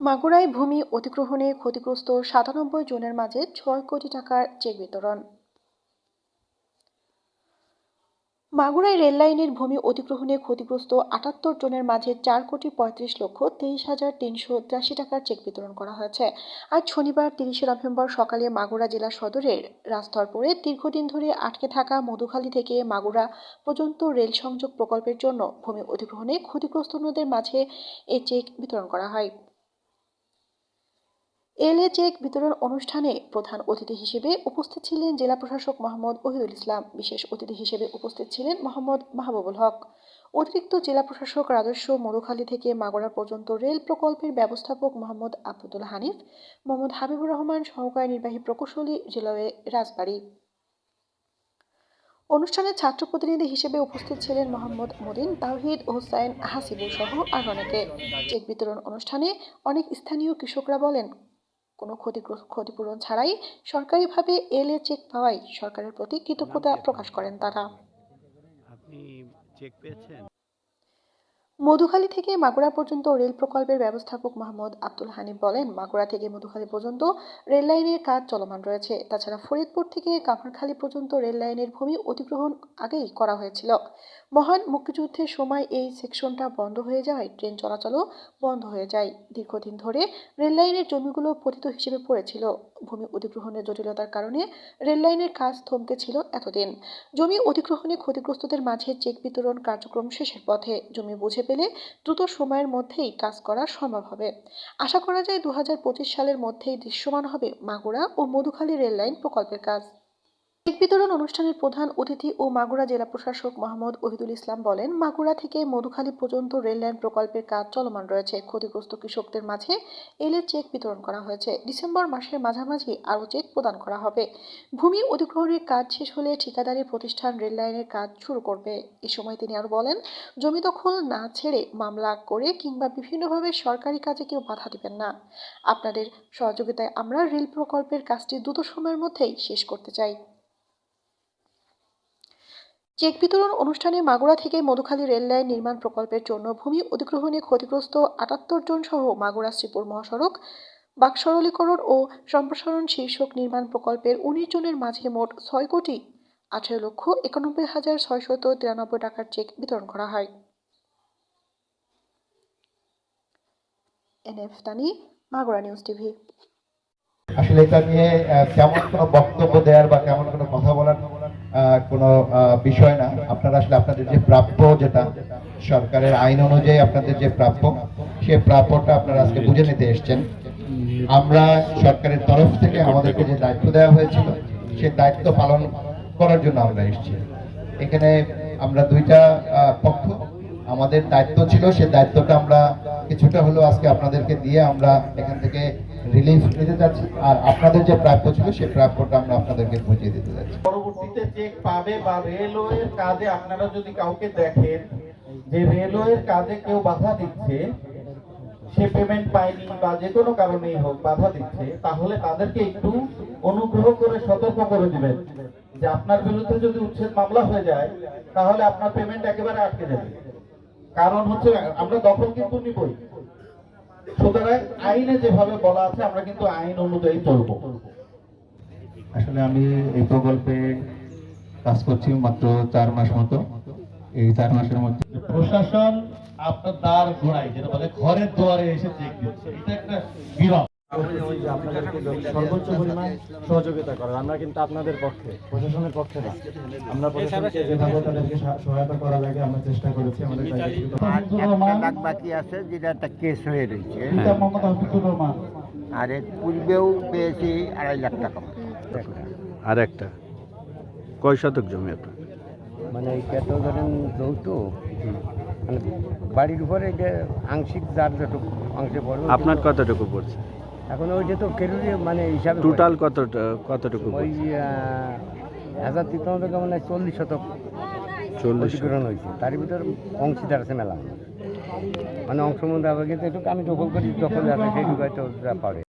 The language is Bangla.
মাগুরায় ভূমি অধিগ্রহণে ক্ষতিগ্রস্ত সাতানব্বই জনের মাঝে ছয় কোটি টাকার চেক বিতরণ। মাগুরায় রেললাইনের ভূমি অধিগ্রহণে ক্ষতিগ্রস্ত আটাত্তর জনের মাঝে চার কোটি পঁয়ত্রিশ লক্ষ তেইশ হাজার তিনশো তিরাশি টাকার চেক বিতরণ করা হয়েছে। আজ শনিবার, তিরিশে নভেম্বর সকালে মাগুরা জেলা সদরের রাজধরপুরে দীর্ঘদিন ধরে আটকে থাকা মধুখালী থেকে মাগুরা পর্যন্ত রেল সংযোগ প্রকল্পের জন্য ভূমি অধিগ্রহণে ক্ষতিগ্রস্তদের মাঝে এই চেক বিতরণ করা হয়। এলএ চেক বিতরণ অনুষ্ঠানে প্রধান অতিথি হিসেবে উপস্থিত ছিলেন জেলা প্রশাসক মোহাম্মদ ওহিদুল ইসলাম, বিশেষ অতিথি হিসেবে উপস্থিত ছিলেন মোহাম্মদ মাহবুবুল হক। অতিরিক্ত জেলা প্রশাসক রাজস্ব মধুখালী থেকে মাগুরা পর্যন্ত রেল প্রকল্পের ব্যবস্থাপক মোহাম্মদ আব্দুল হানিফ, মোহাম্মদ হাবিবুর রহমান সহকারী নির্বাহী প্রকৌশলী জেলাওয়ে রাজবাড়ী। অনুষ্ঠানে ছাত্র প্রতিনিধি হিসেবে উপস্থিত ছিলেন মোহাম্মদ মদিন তাওহিদ, হোসাইন হাসিবুল সহ আর অনেকে। চেক বিতরণ অনুষ্ঠানে অনেক স্থানীয় কৃষকরা বলেন কোনো ক্ষতি ক্ষতিপূরণ ছাড়াই সরকারিভাবে এলএ চেক পাওয়ায় সরকারের প্রতি কৃতজ্ঞতা প্রকাশ করেন তারা। আপনি চেক পেয়েছেন? মধুখালী থেকে মাগুরা পর্যন্ত রেল প্রকল্পের ব্যবস্থাপক মোহাম্মদ আব্দুল হানিম বলেন, মাগুরা থেকে মধুখালী পর্যন্ত রেল লাইনের কাজ চলমান রয়েছে। তাছাড়া ফরিদপুর থেকে কামারখালী পর্যন্ত রেল লাইনের ভূমি অধিগ্রহণ আগেই করা হয়েছিল। মহান মুক্তিযুদ্ধের সময় এই সেকশনটা বন্ধ হয়ে যাওয়ায় ট্রেন চলাচলও বন্ধ হয়ে যায়। দীর্ঘদিন ধরে রেল লাইনের জমিগুলো পতিত হিসেবে পড়েছিল। ভূমি অধিগ্রহণের জটিলতার কারণে রেল লাইনের কাজ থমকে ছিল এতদিন। জমি অধিগ্রহণে ক্ষতিগ্রস্তদের মাঝে চেক বিতরণ কার্যক্রম শেষের পথে। জমি বুঝে পেলে দ্রুত সময়ের মধ্যেই কাজ করা সম্ভব হবে। আশা করা যায় দু হাজার পঁচিশ সালের মধ্যেই দৃশ্যমান হবে মাগুরা ও মধুখালী রেললাইন প্রকল্পের কাজ। চেক বিতরণ অনুষ্ঠানের প্রধান অতিথি ও মাগুরা জেলা প্রশাসক মোহাম্মদ ওহিদুল ইসলাম বলেন, মাগুরা থেকে মধুখালী পর্যন্ত রেল লাইন প্রকল্পের কাজ চলমান রয়েছে। ক্ষতিগ্রস্ত কৃষকদের মাঝে এলে চেক বিতরণ করা হয়েছে। ডিসেম্বর মাসের মাঝামাঝি আরও চেক প্রদান করা হবে। ভূমি অধিগ্রহণের কাজ শেষ হলে ঠিকাদারি প্রতিষ্ঠান রেল লাইনের কাজ শুরু করবে। এ সময় তিনি আরও বলেন, জমি দখল না ছেড়ে মামলা করে কিংবা বিভিন্নভাবে সরকারি কাজে কেউ বাধা দিবেন না। আপনাদের সহযোগিতায় আমরা রেল প্রকল্পের কাজটি দ্রুত সময়ের মধ্যেই শেষ করতে চাই। চেক বিতরণ অনুষ্ঠানে মাগুরা থেকে মধুখালী রেললাইন নির্মাণ প্রকল্পের জন্য ভূমি অধিগ্রহণে ক্ষতিগ্রস্ত আটাত্তর জন সহ মাগুরা শ্রীপুর মহাসড়ক, বাকসরলীকরণ ও সম্প্রসারণ শীর্ষক নির্মাণ প্রকল্পের উনিশ জনের মাঝে মোট ছয় কোটি আঠেরো লক্ষ একানব্বই হাজার ছয়শত তিরানব্বই টাকার চেক বিতরণ করা হয়। NF Tani, Magura news TV. আসলে এটা নিয়ে তেমন কোনো বক্তব্য দেওয়ার বা তেমন কোনো কথা বলার কোনো বিষয় না। আপনারা আসলে আপনাদের যে প্রাপ্য যেটা সরকারের আইন অনুযায়ী আপনাদের যে প্রাপ্য, সে প্রাপ্যটা আপনারা আজকে বুঝে নিতে এসছেন। আমরা সরকারের তরফ থেকে আমাদেরকে যে দায়িত্ব দেওয়া হয়েছিল, সে দায়িত্ব পালন করার জন্য আমরা এসেছি। এখানে আমরা দুইটা পক্ষ, আমাদের দায়িত্ব ছিল, সে দায়িত্বটা আমরা কিছুটা হলেও আজকে আপনাদেরকে দিয়ে আমরা এখান থেকে রিলিফ নিতে যাচ্ছি। আর আপনাদের যে প্রাপ্য ছিল সেই প্রাপ্যটা আমরা আপনাদেরকে বুঝিয়ে দিতে যাচ্ছি। পাবে বা রেলওয়ের কাজে আপনারা যদি কাউকে দেখেন যে রেলওয়ের কাজে কেউ বাধা দিচ্ছে, সে পেমেন্ট পায়নি বা যে কোনো কারণেই হোক বাধা দিচ্ছে, তাহলে তাদেরকে একটু অনুগ্রহ করে সতর্ক করে দিবেন। যে আপনার বিরুদ্ধে যদি উচ্ছেদ মামলা হয়ে যায়, তাহলে আপনার পেমেন্ট একেবারে আটকে যাবে। কারণ হচ্ছে, আমরা দখল কিন্তু নিবই। সুতরাং আইনে যেভাবে বলা আছে, আমরা কিন্তু আইন অনুযায়ী চলবো। আসলে আমি এই প্রকল্পে কাজ করছি মাত্র চার মাস মতো। এই চার মাসের মধ্যে প্রশাসন আপনার দ্বার ঘোড়ায় যেটা বলে ঘরের দুয়ারে এসে চেক দিচ্ছে। এটা একটা বিরল। আপনাদেরকে সর্বোচ্চ পরিমাণ সহযোগিতা করার আমরা কিন্তু আপনাদের পক্ষে প্রশাসনের পক্ষে না। আমরা প্রশাসনকে যেভাবে তাদেরকে সহায়তা করা লাগে আমরা চেষ্টা করেছি আমাদের আর লাখ বাকি আছে যেটা একটা কেস হয়ে রয়েছে। রহমান আর এর পূর্বেও পেয়েছি আড়াই লাখ টাকা। আর একটা। কয় শতক জমি আপনার? মানে এটা তো ধরেন যৌথ মানে বাড়ির উপরে এটা আংশিক যার যেটুকু অংশে পড়বে আপনার কতটুকু পড়ছে? এখন ওই ওইটা তো কেরুরি মানে হিসাবে টোটাল কত কতটুকু ওই হাজার তিপ্পান্ন টাকা মানে চল্লিশ শতক চল্লিশ অধিগ্রহণ হয়েছে। তার ভিতর অংশীদার আছে মেলা। মানে অংশ মধ্যে আবার কিন্তু একটু আমি দখল করি দখল আছে সেইটুকু হয়তো যা পারে।